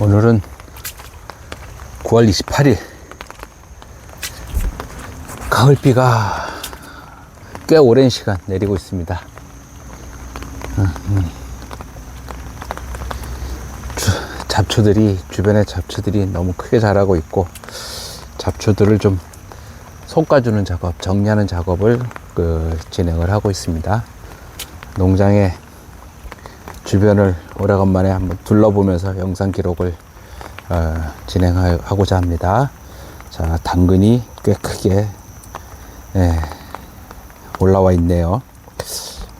오늘은 9월 28일 가을비가 꽤 오랜 시간 내리고 있습니다. 음, 음. 주- 잡초들이 주변에 잡초들이 너무 크게 자라고 있고 잡초들을 좀 솎아주는 작업, 정리하는 작업을 그 진행을 하고 있습니다. 농장의 주변을 오래간만에 한번 둘러보면서 영상 기록을 어, 진행하고자 합니다. 자, 당근이 꽤 크게 예, 올라와 있네요.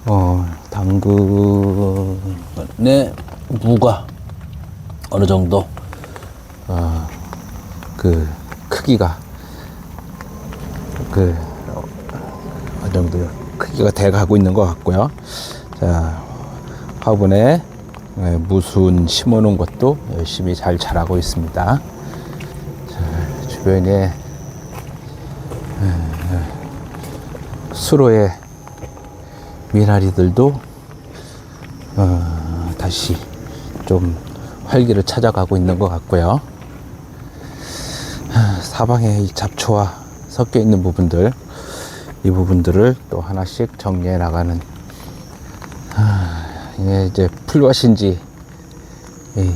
어, 당근의 무가 어느 정도 어, 그 크기가 그 어, 어느 정도 크기가 돼 가고 있는 것 같고요. 자, 화분에 예, 무순 심어놓은 것도 열심히 잘 자라고 있습니다. 자, 주변에 예, 수로의 미나리들도 어, 다시 좀 활기를 찾아가고 있는 것 같고요. 아, 사방에 이 잡초와 섞여 있는 부분들, 이 부분들을 또 하나씩 정리해 나가는 아, 이게 이제 풀밭인지 이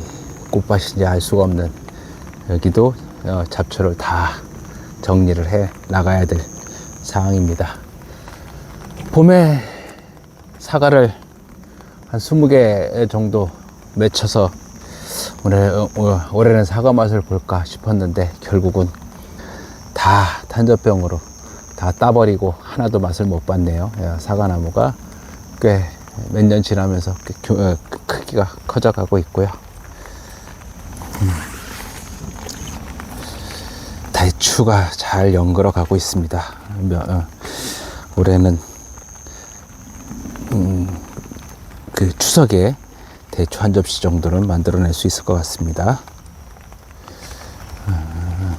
꽃밭인지 알 수가 없는 여기도 어, 잡초를 다 정리를 해 나가야 될 상황입니다. 봄에 사과를 한 20개 정도 맺혀서 올해, 어, 어, 올해는 사과 맛을 볼까 싶었는데 결국은 다 탄저병으로 다 따버리고 하나도 맛을 못 봤네요. 예, 사과나무가 꽤 몇 년 지나면서 꽤 교- 어, 크기가 커져가고 있고요. 음. 대추가 잘 연걸어 가고 있습니다. 며- 어, 올해는 음, 그 추석에 대추 한 접시 정도는 만들어낼 수 있을 것 같습니다. 음,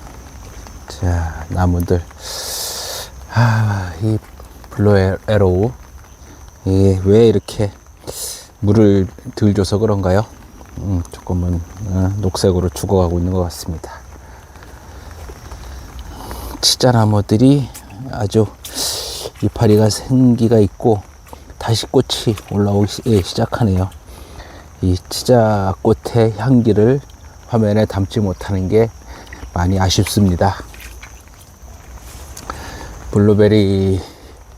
자, 나무들. 아, 이 블루 에- 에로우. 왜 이렇게 물을 덜 줘서 그런가요? 음, 조금은 어, 녹색으로 죽어가고 있는 것 같습니다. 치자나무들이 아주 이파리가 생기가 있고 다시 꽃이 올라오기 시- 예, 시작하네요. 이 치자꽃의 향기를 화면에 담지 못하는 게 많이 아쉽습니다. 블루베리도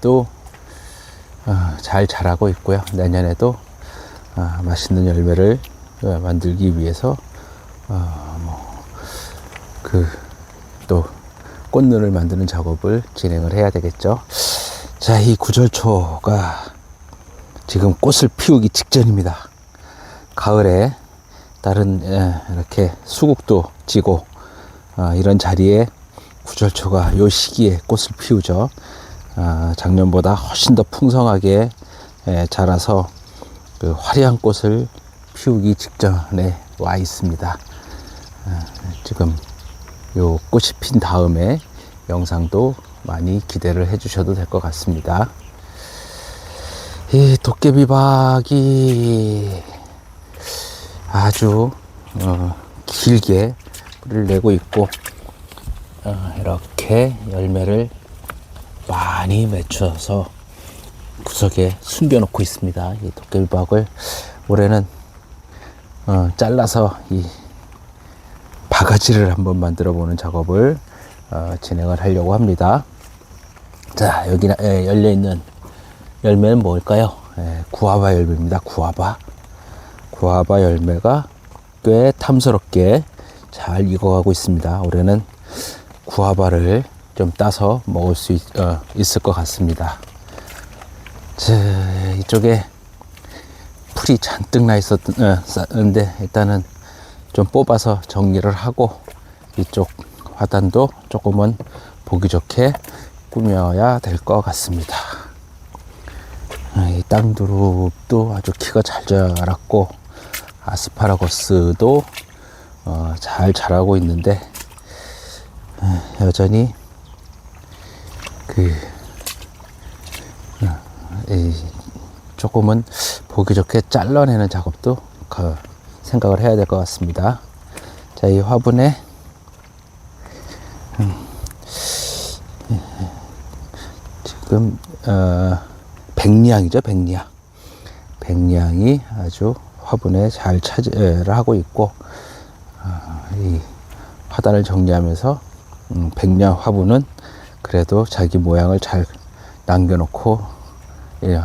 어, 잘 자라고 있고요. 내년에도 어, 맛있는 열매를 어, 만들기 위해서 어, 뭐그또 꽃눈을 만드는 작업을 진행을 해야 되겠죠. 자, 이 구절초가 지금 꽃을 피우기 직전입니다. 가을에 다른 예, 이렇게 수국도 지고 어, 이런 자리에 구절초가 요 시기에 꽃을 피우죠. 아, 작년보다 훨씬 더 풍성하게 예, 자라서 그 화려한 꽃을 피우기 직전에 와 있습니다. 아, 지금 요 꽃이 핀 다음에 영상도 많이 기대를 해 주셔도 될 것 같습니다. 이 도깨비박이 아주 어, 길게 뿌리를 내고 있고 어, 이렇게 열매를 많이 맺혀서 구석에 숨겨놓고 있습니다. 이 도깨비박을 올해는 어, 잘라서 이 바가지를 한번 만들어 보는 작업을 어, 진행을 하려고 합니다. 자, 여기 열려 있는 열매는 뭘까요? 예, 구아바 열매입니다. 구아바. 구아바 열매가 꽤 탐스럽게 잘 익어가고 있습니다. 올해는 구아바를 좀 따서 먹을 수 있, 어, 있을 것 같습니다. 자, 이쪽에 풀이 잔뜩 나 있었는데 일단은 좀 뽑아서 정리를 하고 이쪽 화단도 조금은 보기 좋게 꾸며야 될 것 같습니다. 아, 이 땅두릅도 아주 키가 잘 자랐고 아스파라거스도 어, 잘 자라고 있는데 아, 여전히 그 어, 이 조금은 보기 좋게 잘라내는 작업도 그 생각을 해야 될 것 같습니다. 자, 이 화분에 음, 지금 어, 백리향이죠, 백리향. 백리향이 아주 화분에 잘 차지를 하고 있고 어, 이 화단을 정리하면서 음, 백리향 화분은 그래도 자기 모양을 잘 남겨놓고 예,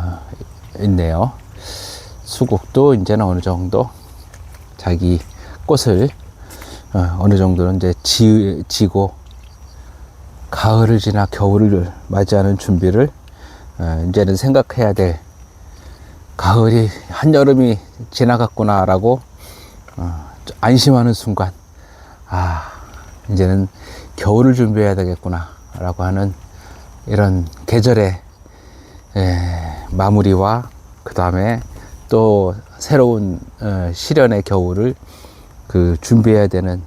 있네요. 수국도 이제는 어느 정도 자기 꽃을 어, 어느 정도는 이제 지, 지고 가을을 지나 겨울을 맞이하는 준비를 어, 이제는 생각해야 될 가을이 한여름이 지나갔구나라고 어, 안심하는 순간 아 이제는 겨울을 준비해야 되겠구나 라고 하는 이런 계절의 에, 마무리와 그 다음에 또 새로운 어, 시련의 겨울을 그 준비해야 되는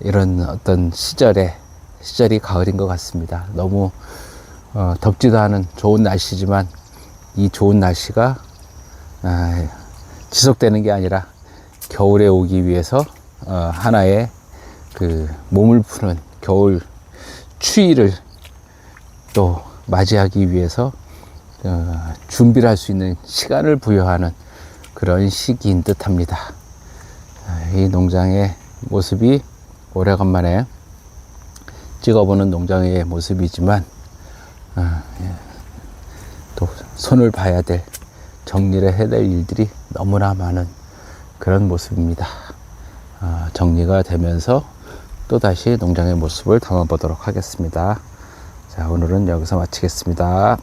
이런 어떤 시절에 시절이 가을인 것 같습니다. 너무 어, 덥지도 않은 좋은 날씨지만 이 좋은 날씨가 아, 지속되는 게 아니라 겨울에 오기 위해서 어, 하나의 그 몸을 푸는 겨울 추위를 또 맞이하기 위해서 어, 준비를 할 수 있는 시간을 부여하는 그런 시기인 듯 합니다. 아, 이 농장의 모습이 오래간만에 찍어보는 농장의 모습이지만 아, 예, 또 손을 봐야 될 정리를 해야 될 일들이 너무나 많은 그런 모습입니다. 아, 정리가 되면서 또 다시 농장의 모습을 담아보도록 하겠습니다. 자, 오늘은 여기서 마치겠습니다.